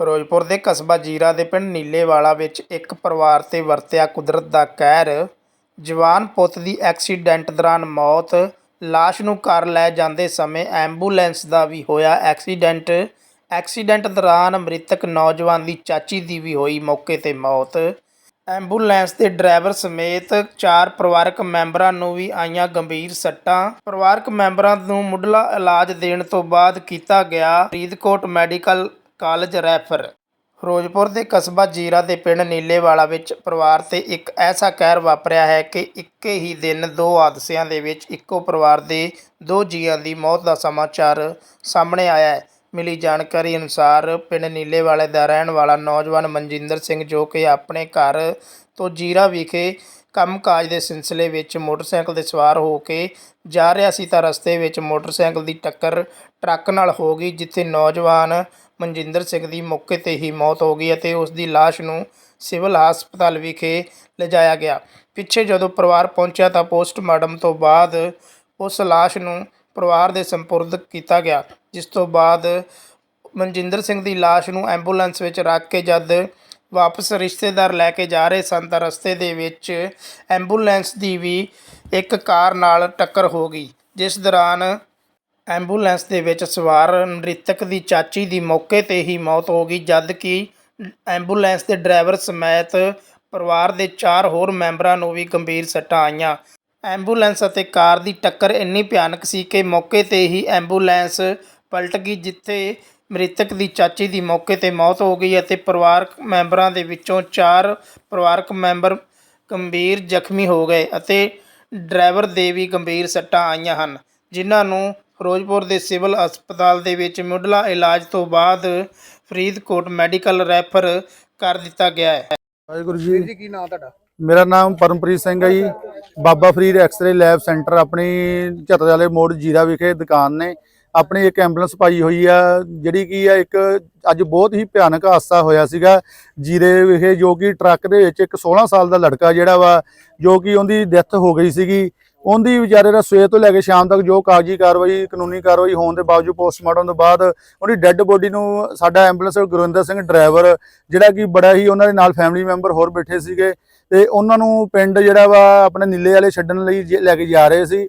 ਫਿਰੋਜ਼ਪੁਰ ਦੇ ਕਸਬਾ ਜੀਰਾ ਦੇ ਪਿੰਡ ਨੀਲੇਵਾਲਾ ਵਿੱਚ ਇੱਕ ਪਰਿਵਾਰ ਤੇ ਵਰਤਿਆ ਕੁਦਰਤ ਦਾ ਕਹਿਰ, ਜਵਾਨ ਪੁੱਤ ਦੀ ਐਕਸੀਡੈਂਟ ਦੌਰਾਨ ਮੌਤ, ਲਾਸ਼ ਨੂੰ ਘਰ ਲੈ ਜਾਂਦੇ ਸਮੇਂ ਐਂਬੂਲੈਂਸ ਦਾ ਵੀ ਹੋਇਆ ਐਕਸੀਡੈਂਟ। ਐਕਸੀਡੈਂਟ ਦੌਰਾਨ ਮ੍ਰਿਤਕ ਨੌਜਵਾਨ ਦੀ ਚਾਚੀ ਦੀ ਵੀ ਹੋਈ ਮੌਕੇ ਤੇ ਮੌਤ। ਐਂਬੂਲੈਂਸ ਦੇ ਡਰਾਈਵਰ ਸਮੇਤ ਚਾਰ ਪਰਿਵਾਰਕ ਮੈਂਬਰਾਂ ਨੂੰ ਵੀ ਆਈਆਂ ਗੰਭੀਰ ਸੱਟਾਂ। ਪਰਿਵਾਰਕ ਮੈਂਬਰਾਂ ਨੂੰ ਮੁੱਢਲਾ ਇਲਾਜ ਦੇਣ ਤੋਂ ਬਾਅਦ ਕੀਤਾ ਗਿਆ Faridkot medical college refer. Firozpur ਦੇ ਕਸਬਾ ਜੀਰਾ ਦੇ ਪਿੰਡ ਨੀਲੇਵਾਲਾ ਵਿੱਚ ਪਰਿਵਾਰ ਤੇ ਇੱਕ ਐਸਾ ਕਹਿਰ ਵਾਪਰਿਆ ਹੈ ਕਿ ਇੱਕੇ ਹੀ ਦਿਨ ਦੋ ਹਾਦਸਿਆਂ ਦੇ ਵਿੱਚ ਇੱਕੋ ਪਰਿਵਾਰ ਦੇ ਦੋ ਜੀਆਂ ਦੀ ਮੌਤ ਦਾ ਸਮਾਚਾਰ ਸਾਹਮਣੇ ਆਇਆ ਹੈ। ਮਿਲੀ ਜਾਣਕਾਰੀ ਅਨੁਸਾਰ ਪਿੰਡ ਨੀਲੇਵਾਲੇ ਦਾ ਰਹਿਣ ਵਾਲਾ ਨੌਜਵਾਨ ਮਨਜਿੰਦਰ ਸਿੰਘ ਜੋ ਕਿ ਆਪਣੇ ਘਰ ਤੋਂ ਜੀਰਾ ਵਿਖੇ ਕੰਮਕਾਜ ਦੇ ਸਿਲਸਿਲੇ ਵਿੱਚ ਮੋਟਰਸਾਈਕਲ ਤੇ ਸਵਾਰ ਹੋ ਕੇ ਜਾ ਰਿਹਾ ਸੀ ਤਾਂ ਰਸਤੇ ਵਿੱਚ ਮੋਟਰਸਾਈਕਲ ਦੀ ਟੱਕਰ ਟਰੱਕ ਨਾਲ ਹੋ ਗਈ, ਜਿੱਥੇ ਨੌਜਵਾਨ ਮਨਜਿੰਦਰ ਸਿੰਘ ਦੀ ਮੌਕੇ ਤੇ ਹੀ ਮੌਤ ਹੋ ਗਈ ਅਤੇ ਉਸ ਦੀ ਲਾਸ਼ ਨੂੰ ਸਿਵਲ ਹਸਪਤਾਲ ਵਿਖੇ ਲਿਜਾਇਆ ਗਿਆ। ਪਿੱਛੇ ਜਦੋਂ ਪਰਿਵਾਰ ਪਹੁੰਚਿਆ ਤਾਂ ਪੋਸਟਮਾਰਟਮ ਤੋਂ ਬਾਅਦ ਉਸ ਲਾਸ਼ ਨੂੰ ਪਰਿਵਾਰ ਦੇ ਸੰਪੁਰਦ ਕੀਤਾ ਗਿਆ, ਜਿਸ ਤੋਂ ਬਾਅਦ ਮਨਜਿੰਦਰ ਸਿੰਘ ਦੀ ਲਾਸ਼ ਨੂੰ ਐਂਬੂਲੈਂਸ ਵਿੱਚ ਰੱਖ ਕੇ ਜਦ ਵਾਪਸ ਰਿਸ਼ਤੇਦਾਰ ਲੈ ਕੇ ਜਾ ਰਹੇ ਸਨ ਤਾਂ ਰਸਤੇ ਦੇ ਵਿੱਚ ਐਂਬੂਲੈਂਸ ਦੀ ਵੀ ਇੱਕ ਕਾਰ ਨਾਲ ਟੱਕਰ ਹੋ ਗਈ, ਜਿਸ ਦੌਰਾਨ ਐਂਬੂਲੈਂਸ ਦੇ ਵਿੱਚ ਸਵਾਰ ਮ੍ਰਿਤਕ ਦੀ ਚਾਚੀ ਦੀ ਮੌਕੇ ਤੇ ਹੀ ਮੌਤ ਹੋ ਗਈ, ਜਦ ਕਿ ਐਂਬੂਲੈਂਸ ਦੇ ਡਰਾਈਵਰ ਸਮੇਤ ਪਰਿਵਾਰ ਦੇ ਚਾਰ ਹੋਰ ਮੈਂਬਰਾਂ ਨੂੰ ਵੀ ਗੰਭੀਰ ਸੱਟਾਂ ਆਈਆਂ। ਐਂਬੂਲੈਂਸ ਅਤੇ ਕਾਰ ਦੀ ਟੱਕਰ ਇੰਨੀ ਭਿਆਨਕ ਸੀ ਕਿ ਮੌਕੇ ਤੇ ਹੀ ਐਂਬੂਲੈਂਸ ਪਲਟ ਗਈ, ਜਿੱਥੇ ਮ੍ਰਿਤਕ ਦੀ ਚਾਚੀ ਦੀ ਮੌਕੇ ਤੇ ਮੌਤ ਹੋ ਗਈ ਅਤੇ ਪਰਿਵਾਰਕ ਮੈਂਬਰਾਂ ਦੇ ਵਿੱਚੋਂ ਚਾਰ ਪਰਿਵਾਰਕ ਮੈਂਬਰ ਗੰਭੀਰ ਜ਼ਖਮੀ ਹੋ ਗਏ ਅਤੇ ਡਰਾਈਵਰ ਦੇ ਵੀ ਗੰਭੀਰ ਸੱਟਾਂ ਆਈਆਂ ਹਨ ਜਿਨ੍ਹਾਂ ਨੂੰ ਫਿਰੋਜ਼ਪੁਰ ਦੇ ਸਿਵਲ ਹਸਪਤਾਲ ਦੇ ਵਿੱਚ ਮੁੱਢਲਾ ਇਲਾਜ ਤੋਂ ਬਾਅਦ ਫਰੀਦਕੋਟ ਮੈਡੀਕਲ ਰੈਫਰ ਕਰ ਦਿੱਤਾ ਗਿਆ ਹੈ। ਵਾਹਿਗੁਰੂ ਜੀ। ਜੀ ਕੀ ਨਾਮ ਤੁਹਾਡਾ? ਮੇਰਾ ਨਾਮ ਪਰਮਪ੍ਰੀਤ ਸਿੰਘ ਹੈ ਜੀ। Baba Farid x-ray lab centre ਆਪਣੀ ਝੱਤਰ ਵਾਲੇ ਮੋੜ ਜੀਰਾ ਵਿਖੇ ਦੁਕਾਨ ਨੇ। ਆਪਣੀ ਇੱਕ ਐਂਬੂਲੈਂਸ ਪਾਈ ਹੋਈ ਆ, ਜਿਹੜੀ ਕੀ ਆ ਇੱਕ ਅੱਜ ਬਹੁਤ ਹੀ ਭਿਆਨਕ ਹਾਦਸਾ ਹੋਇਆ ਸੀਗਾ ਜੀਰੇ ਵਿਖੇ ਜੋ ਕਿ ਟਰੱਕ ਦੇ ਵਿੱਚ ਇੱਕ 16 ਸਾਲ ਦਾ ਲੜਕਾ ਜਿਹੜਾ ਵਾ, ਜੋ ਕਿ ਉਹਦੀ ਡੈਥ ਹੋ ਗਈ ਸੀਗੀ। ਉਹਦੀ ਵਿਚਾਰੇ ਦਾ ਸਵੇਰ ਤੋਂ ਲੈ ਕੇ ਸ਼ਾਮ ਤੱਕ ਜੋ ਕਾਗਜ਼ੀ ਕਾਰਵਾਈ, ਕਾਨੂੰਨੀ ਕਾਰਵਾਈ ਹੋਣ ਦੇ ਬਾਵਜੂਦ ਪੋਸਟਮਾਰਟਮ ਤੋਂ ਬਾਅਦ ਉਹਦੀ ਡੈੱਡ ਬੋਡੀ ਨੂੰ ਸਾਡਾ ਐਂਬੂਲੈਂਸ ਗੁਰਿੰਦਰ ਸਿੰਘ ਡਰਾਈਵਰ ਜਿਹੜਾ ਕਿ ਬੜਾ ਹੀ ਉਹਨਾਂ ਦੇ ਨਾਲ ਫੈਮਿਲੀ ਮੈਂਬਰ ਹੋਰ ਬੈਠੇ ਸੀਗੇ ਤੇ ਉਹਨਾਂ ਨੂੰ ਪਿੰਡ ਜਿਹੜਾ ਵਾ ਆਪਣੇ ਨੀਲੇ ਵਾਲੇ ਛੱਡਣ ਲਈ ਜ- ਲੈ ਕੇ ਜਾ ਰਹੇ ਸੀ।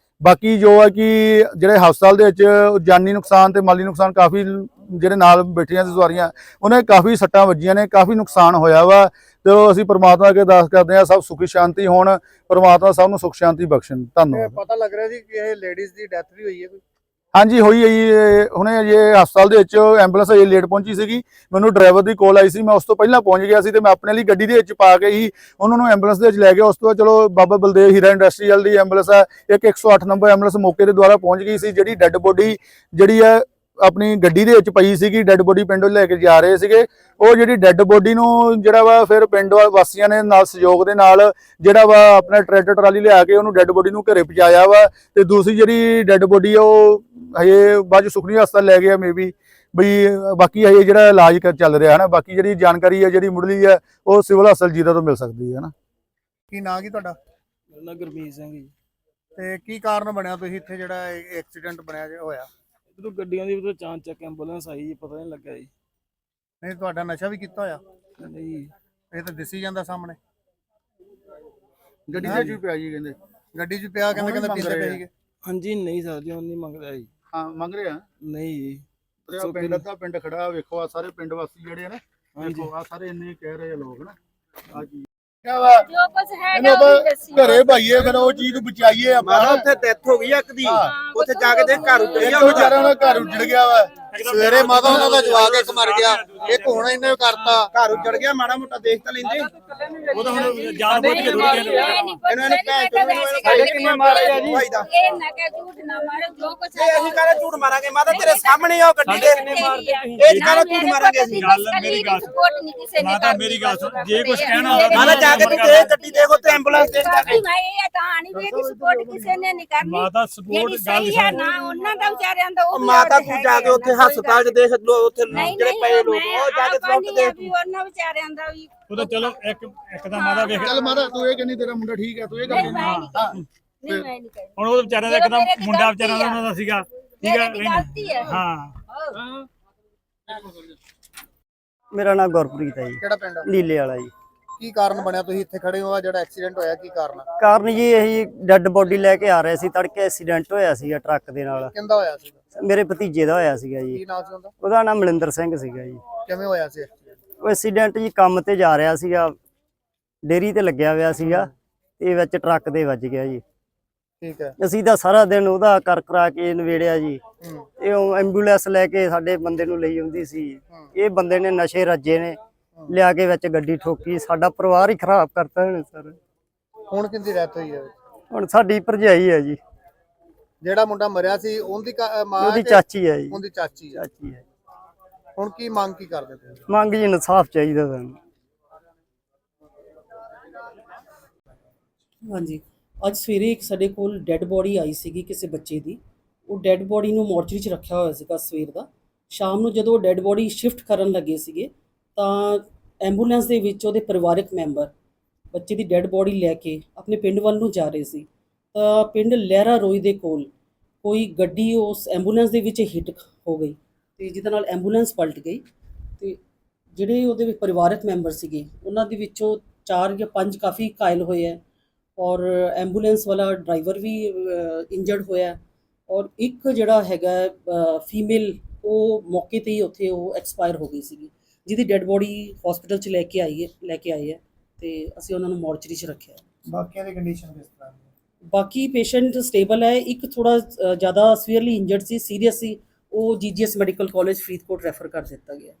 ਬਾਕੀ ਜੋ ਆ ਕਿ ਜਿਹੜੇ ਹਸਪਤਾਲ ਦੇ ਵਿੱਚ ਜਾਨੀ ਨੁਕਸਾਨ ਤੇ ਮਾਲੀ ਨੁਕਸਾਨ ਕਾਫੀ ਜਿਹੜੇ ਨਾਲ ਬੈਠੀਆਂ ਸੀ ਸਵਾਰੀਆਂ, ਉਹਨੇ ਕਾਫੀ ਸੱਟਾਂ ਵੱਜੀਆਂ ਨੇ, ਕਾਫੀ ਨੁਕਸਾਨ ਹੋਇਆ ਵਾ। ਤੇ ਉਹ ਅਸੀਂ ਪ੍ਰਮਾਤਮਾ ਅੱਗੇ ਅਰਦਾਸ ਕਰਦੇ ਹਾਂ, ਸਭ ਸੁਖੀ ਸ਼ਾਂਤੀ ਹੋਣ, ਪ੍ਰਮਾਤਮਾ ਸਭ ਨੂੰ ਸੁਖ ਸ਼ਾਂਤੀ ਬਖਸ਼ਣ। ਧੰਨਵਾਦ। ਪਤਾ ਲੱਗ ਰਿਹਾ ਜੀ ਕਿ ਇਹ ਲੇਡੀਜ਼ ਦੀ ਡੈਥ ਵੀ ਹੋਈ ਹੈ ਕੋਈ। ਹਾਂਜੀ, ਹੋਈ ਹੈ ਜੀ ਹੁਣੇ ਜੇ ਹਸਪਤਾਲ ਦੇ ਵਿੱਚ ਐਂਬੂਲੈਂਸ ਅਜੇ ਲੇਟ ਪਹੁੰਚੀ ਸੀਗੀ। ਮੈਨੂੰ ਡਰਾਈਵਰ ਦੀ ਕਾਲ ਆਈ ਸੀ, ਮੈਂ ਉਸ ਤੋਂ ਪਹਿਲਾਂ ਪਹੁੰਚ ਗਿਆ ਸੀ ਤੇ ਮੈਂ ਆਪਣੇ ਲਈ ਗੱਡੀ ਦੇ ਵਿੱਚ ਪਾ ਕੇ ਹੀ ਉਹਨਾਂ ਨੂੰ ਐਂਬੂਲੈਂਸ ਦੇ ਵਿੱਚ ਲੈ ਗਿਆ। ਉਸ ਤੋਂ ਬਾਅਦ ਚਲੋ ਬਾਬਾ ਬਲਦੇਵ ਹੀਰਾ ਇੰਡਸਟਰੀਅਲ ਦੀ ਐਂਬੂਲੈਂਸ ਹੈ। ਇੱਕ 108 ਨੰਬਰ ਐਂਬੂਲੈਂਸ ਮੌਕੇ ਦੇ ਦੁਆਰਾ ਪਹੁੰਚ ਗਈ ਸੀ, ਜਿਹੜੀ ਡੈੱਡ ਬੋਡੀ ਜਿਹੜੀ ਹੈ, ਆਪਣੀ ਗੱਡੀ ਦੇ ਵਿੱਚ ਪਈ ਸੀਗੀ ਡੈੱਡ ਬੋਡੀ ਪਿੰਡੋਂ ਲੈ ਕੇ ਜਾ ਰਹੇ ਸੀਗੇ। ਉਹ ਜਿਹੜੀ ਡੈੱਡ ਬੋਡੀ ਨੂੰ ਜਿਹੜਾ ਵਾ ਫਿਰ ਪਿੰਡ ਵਾਸੀਆਂ ਨੇ ਨਾਲ ਸਹਿਯੋਗ ਦੇ ਨਾਲ ਜਿਹੜਾ ਵਾ ਆਪਣਾ ਟਰੈਕਟਰ ਟਰਾਲੀ ਲਿਆ ਕੇ ਉਹਨੂੰ ਡੈੱਡ ਬੋਡੀ ਨੂੰ ਘਰੇ ਪਹੁੰਚਾਇਆ ਵਾ। ਤੇ ਦੂਸਰੀ ਜਿਹੜੀ ਡੈੱਡ ਬੋਡੀ ਆ, ਉਹ ਹਜੇ ਬਾਅਦ 'ਚ ਸੁਖਨੀ ਹਸਪਤਾਲ ਲੈ ਗਿਆ ਮੇਬੀ ਬਈ ਬਾਕੀ ਹਜੇ ਜਿਹੜਾ ਇਲਾਜ ਚੱਲ ਰਿਹਾ ਹੈ ਨਾ ਬਾਕੀ ਜਿਹੜੀ ਜਾਣਕਾਰੀ ਹੈ ਜਿਹੜੀ ਮੁੱਢਲੀ ਹੈ ਉਹ ਸਿਵਲ ਹਸਪਤਾਲ ਜੀਰਾ ਤੋਂ ਮਿਲ ਸਕਦੀ ਹੈ ਨਾ ਕੀ ਨਾਂ ਕੀ ਤੁਹਾਡਾ? ਮੇਰਾ ਨਾਂ ਗੁਰਮੀਤ ਸਿੰਘ ਜੀ। ਤੇ ਕੀ ਕਾਰਨ ਬਣਿਆ ਤੁਸੀਂ ਇੱਥੇ ਜਿਹੜਾ ਐਕਸੀਡੈਂਟ ਬਣਿਆ ਜੇ ਹੋਇਆ? ਜਦੋਂ ਗੱਡੀਆਂ ਦੀ ਉਦੋਂ ਚਾਂਚ ਚੱਕ ਐਂਬੂਲੈਂਸ ਆਈ ਜੀ ਪਤਾ ਨਹੀਂ ਲੱਗਾ ਜੀ। ਨਹੀਂ ਤੁਹਾਡਾ ਨਸ਼ਾ ਵੀ ਕੀਤਾ ਹੋਇਆ? ਨਹੀਂ। ਇਹ ਤਾਂ ਦਿਸੀ ਜਾਂਦਾ ਸਾਹਮਣੇ। ਗੱਡੀ ਦੇ ਵਿੱਚ ਵੀ ਪਿਆ ਜੀ ਕਹਿੰਦੇ। ਗੱਡੀ 'ਚ ਪਿਆ ਕਹਿੰਦੇ ਕਹਿੰਦੇ ਪੀਂਦੇ ਪਏ। ਸੀਗੇ। ਹਾਂਜੀ ਨਹੀਂ ਸਰ ਜੀ ਉਹ ਨਹੀਂ ਮੰਗਦਾ ਜੀ। ਹਾਂ ਮੰਗ ਰਿਹਾ। ਨਹੀਂ ਜੀ। ਤੇ ਪਿੰਡ ਦਾ ਪਿੰਡ ਖੜਾ ਵੇਖੋ ਆ ਸਾਰੇ ਪਿੰਡ ਵਾਸੀ ਜਿਹੜੇ ਆ ਨਾ ਹਾਂਜੀ। ਦੇਖੋ ਆ ਸਾਰੇ ਇੰਨੇ ਕਹਿ ਰਹੇ ਆ ਲੋਕ ਨਾ। ਆ ਜੀ। ਜੋ ਕੁਝ ਹੈਗਾ ਇਹਨੂੰ ਉਹ ਵੀ ਦੱਸੀ ਘਰੇ ਭਾਈਏ ਫਿਰ ਉਹ ਚੀਜ਼ ਨੂੰ ਬਚਾਈਏ ਆਪਾਂ। ਮਾਰਾ ਉੱਥੇ ਡੈਥ ਹੋ ਗਈ ਆ ਇੱਕ ਦੀ। ਉੱਥੇ ਜਾ ਕੇ ਦੇ ਘਰ ਉੱਤੇ ਇੱਕ ਵਿਚਾਰਾ ਦਾ ਘਰ ਉੱਜੜ ਗਿਆ ਵਾ। ਸਵੇਰੇ ਮਾਤਾ ਉਹਨਾਂ ਦਾ ਜਵਾਕ ਇੱਕ ਮਰ ਗਿਆ। ਇੱਕ ਹੁਣ ਇਹਨੇ ਕਰਤਾ। ਘਰ ਉੱਜੜ ਗਿਆ ਮਾੜਾ ਮੋਟਾ ਦੇਖ ਤਾਂ ਲੈਂਦੇ। ਉਹ ਤਾਂ ਹੁਣ ਜਾਣ ਬੁੱਝ ਕੇ ਥੋੜੀ ਇਹਨੂੰ ਇਹਨੂੰ ਭੈਣ ਚੋਦ ਨੂੰ ਇਹਨੂੰ ਸਾਡੇ ਕਿੰਨੇ ਮਾਰੇ ਆ ਜੀ? ਭਾਈ ਦਾ। ਇਹ ਨਾ ਕਹਿ ਝੂਠ ਨਾ ਮਾਰੋ ਜੋ ਕੁਛ ਜੇ ਅਸੀਂ ਕਹਿੰਦੇ ਝੂਠ ਮਾਰਾਂਗੇ ਮਾਤਾ ਤੇਰੇ ਸਾਹਮਣੇ ਉਹ ਗੱਡੀ ਦੇ। ਇਹ ਇਹ ਕਹਿੰਦਾ ਝੂਠ ਮਾਰਾਂਗੇ ਅਸੀਂ। ਗੱਲ ਮੇਰੀ ਗੱਲ ਸੁਣ। ਸਪੋਰਟ ਨਹੀਂ ਕਿਸੇ ਨੇ ਮਾਤਾ ਮੇਰੀ ਗੱਲ ਸੁਣ, ਜੇ ਕੁਛ ਕਹਿਣਾ ਹੋਵੇ ਮਾਤਾ ਜਾ ਕੇ ਤੂੰ ਦੇਖ ਗੱਡੀ ਦੇਖੋ ਤੇ ਐਂਬੂਲੈਂਸ ਦੇਖ ਜਾ ਕੇ। ਮੈਂ ਇਹ ਤਾਂ ਨਹੀਂ ਵੀ ਇਹਦੀ ਸਪੋਰਟ ਕਿਸੇ ਨੇ ਨਹੀਂ ਕਰਨੀ। ਮਾਤਾ ਸਪੋਰਟ ਗੱਲ ਸਹੀ ਹੈ ਨਾ ਉਹਨਾਂ ਦਾ ਵਿਚਾਰਿਆਂ ਦਾ ਉਹ ਮਾਤਾ ਤੂੰ ਜਾ ਕੇ ਉੱਥੇ ਹਸਪਤਾਲ 'ਚ ਦੇਖ ਲੋ ਉੱਥੇ ਜਿਹੜੇ ਪਏ ਲੋਕ। ਉਹ ਜਾ ਕੇ ਆਪਾਂ ਸੁੱਟ ਨਹੀਂ ਆ ਦੇਖ ਵੀ ਉਹਨਾਂ ਵਿਚਾਰਿਆਂ ਦਾ ਵੀ ਉਹ ਤਾਂ ਚਲੋ ਇੱਕ ਇੱਕ ਤਾਂ ਮਾਤਾ ਵੇਖ ਚੱਲ ਮਾਤਾ ਤੂੰ ਇਹ ਕਹਿੰਦੀ ਤੇਰਾ ਮੁੰਡਾ ਠੀਕ ਹੈ ਤੂੰ ਇਹ ਗੱਲ ਨਹੀਂ ਮੈਂ ਨਹੀਂ ਕਹਿੰਦੀ। ਨਹੀਂ ਮੈਂ ਨਹੀਂ ਕਹਿੰਦੀ। ਹੁਣ ਉਹ ਵਿਚਾਰਿਆਂ ਦਾ ਇੱਕਦਮ ਮੇਰੇ ਦੀ ਮੁੰਡਾ ਗਲਤੀ ਵਿਚਾਰਾ ਆ। ਉਹਨਾਂ ਦਾ ਸੀਗਾ। ਠੀਕ ਹੈ ਦੀ ਗਲਤੀ ਹੈ। ਹਾਂ ਮੇਰਾ ਨਾਮ ਗੁਰਪ੍ਰੀਤ ਹੈ ਜੀ। ਕਿਹੜਾ ਪਿੰਡ? ਆ? ਨੀਲੇ ਵਾਲਾ ਜੀ। ਕੀ ਕਾਰਨ ਬਣਿਆ? ਤੁਸੀਂ ਇੱਥੇ ਖੜੇ ਹੋ ਆ ਜਿਹੜਾ ਐਕਸੀਡੈਂਟ ਹੋਇਆ ਕੀ ਕਾਰਨ? ਆ? ਕਾਰਨ ਜੀ ਇਹੀ ਡੈੱਡ ਬੋਡੀ ਲੈ ਕੇ ਆ ਰਹੇ ਸੀ ਤੜਕੇ ਐਕਸੀਡੈਂਟ ਹੋਇਆ ਸੀਗਾ ਟਰੱਕ ਦੇ ਨਾਲ। ਕਿੰਦਾ ਹੋਇਆ ਸੀ ਮੇਰੇ ਭਤੀਜੇ ਦਾ ਹੋਇਆ ਸੀਗਾ ਜੀ। ਕੀ ਨਾਮ ਸੀ ਉਹਦਾ? ਉਹਦਾ ਨਾਮ ਮਲਿੰਦਰ ਸਿੰਘ ਸੀਗਾ ਜੀ। ਕਿਵੇਂ ਹੋਇਆ ਸੀ accident? ਉਹ ਐਕਸੀਡੈਂਟ ਜੀ ਕੰਮ ਤੇ ਜਾ ਰਿਹਾ ਸੀਗਾ ਡੇਰੀ ਤੇ ਲੱਗਿਆ ਹੋਇਆ ਸੀਗਾ ਤੇ ਵਿੱਚ ਟਰੱਕ ਦੇ ਵੱਜ ਗਿਆ ਜੀ। ਠੀਕ ਹੈ। ਅਸੀਂ ਤਾਂ ਸਾਰਾ ਦਿਨ ਉਹਦਾ ਕਰ ਕਰਾ ਕੇ ਨਵੇੜਿਆ ਜੀ। ਹੂੰ। ਇਹ ਐਂਬੂਲੈਂਸ ਲੈ ਕੇ ਸਾਡੇ ਬੰਦੇ ਨੂੰ ਲਈ ਆਉਂਦੀ ਸੀ। ਇਹ ਬੰਦੇ ਨੇ ਨਸ਼ੇ ਰੱਜੇ ਨੇ। ਲਿਆ ਕੇ ਵਿੱਚ ਗੱਡੀ ਠੋਕੀ ਸਾਡਾ ਪਰਿਵਾਰ ਹੀ ਖਰਾਬ ਕਰਤਾ ਇਹਨੇ ਸਰ। ਹੁਣ ਕਿੰਦੀ ਡੈਥ ਹੋਈ ਹੈ? ਹੁਣ ਸਾਡੀ ਭਰਜਾਈ ਹੈ ਜੀ। ਜਿਹੜਾ ਮੁੰਡਾ ਮਰਿਆ ਸੀ ਉਹਦੀ ਕਾ- ਮਾਂ ਉਹਦੀ ਚਾਚੀ ਹੈ ਜੀ। ਉਹਦੀ ਚਾਚੀ ਆ ਚਾਚੀ ਹੈ। ਹੁਣ ਕੀ ਮੰਗ ਕੀ ਕਰਦੇ ਤੁਸੀਂ ਮੰਗ ਜੀ ਇਨਸਾਫ ਚਾਹੀਦਾ ਸਾਨੂੰ। ਹਾਂਜੀ। ਅੱਜ ਸਵੇਰੇ ਇੱਕ ਸਾਡੇ ਕੋਲ ਡੈੱਡ ਬੋਡੀ ਆਈ ਸੀਗੀ ਕਿਸੇ ਬੱਚੇ ਦੀ। ਉਹ ਡੈੱਡ ਬੋਡੀ ਨੂੰ ਮੋਰਚਰੀ 'ਚ ਰੱਖਿਆ ਹੋਇਆ ਸੀਗਾ ਸਵੇਰ ਦਾ। ਸ਼ਾਮ ਨੂੰ ਜਦੋਂ ਡੈੱਡ ਬੋਡੀ ਸ਼ਿਫਟ ਕਰਨ ਲੱਗੇ ਸੀਗੇ ਤਾਂ ਐਂਬੂਲੈਂਸ ਦੇ ਵਿੱਚ ਉਹਦੇ ਪਰਿਵਾਰਕ ਮੈਂਬਰ ਬੱਚੇ ਦੀ ਡੈੱਡ ਬੋਡੀ ਲੈ ਕੇ ਆਪਣੇ ਪਿੰਡ ਵੱਲ ਨੂੰ ਜਾ ਰਹੇ ਸੀ। ਤਾਂ ਪਿੰਡ ਲਹਿਰਾ ਰੋਈ ਦੇ ਕੋਲ ਕੋਈ ਗੱਡੀ ਉਸ ਐਂਬੂਲੈਂਸ ਦੇ ਵਿੱਚ ਹਿੱਟ ਹੋ ਗਈ ਤੇ ਜਿਹਦੇ ਨਾਲ ਐਂਬੂਲੈਂਸ ਪਲਟ ਗਈ ਤੇ ਜਿਹੜੇ ਉਹਦੇ ਵਿੱਚ ਪਰਿਵਾਰਕ ਮੈਂਬਰ ਸੀਗੇ, ਉਹਨਾਂ ਦੇ ਵਿੱਚੋਂ ਚਾਰ ਜਾਂ ਪੰਜ ਕਾਫੀ ਘਾਇਲ ਹੋਏ ਹੈ ਔਰ ਐਂਬੂਲੈਂਸ ਵਾਲਾ ਡਰਾਈਵਰ ਵੀ ਇੰਜਰਡ ਹੋਇਆ ਔਰ ਇੱਕ ਜਿਹੜਾ ਹੈਗਾ ਫੀਮੇਲ ਉਹ ਮੌਕੇ ਤੇ ਹੀ ਉੱਥੇ ਉਹ ਐਕਸਪਾਇਰ ਹੋ ਗਈ ਸੀਗੀ। ਜਿਹਦੀ ਡੈੱਡ ਬੋਡੀ ਹਸਪੀਟਲ 'ਚ ਲੈ ਕੇ ਆਈ ਹੈ ਲੈ ਕੇ ਆਏ ਹੈ ਤੇ ਅਸੀਂ ਉਹਨਾਂ ਨੂੰ ਮੋਰਚਰੀ 'ਚ ਰੱਖਿਆ ਹੈ। ਬਾਕੀਆਂ ਦੀ ਕੰਡੀਸ਼ਨ ਕਿਸ ਤਰ੍ਹਾਂ ਬਾਕੀ ਪੇਸ਼ੈਂਟ ਸਟੇਬਲ ਹੈ ਇੱਕ ਥੋੜਾ ਜ਼ਿਆਦਾ ਸੀਵੀਅਰਲੀ ਇੰਜਰਡ ਸੀ ਸੀਰੀਅਸ ਸੀ ਉਹ GGS medical college Faridkot refer ਕਰ ਦਿੱਤਾ ਗਿਆ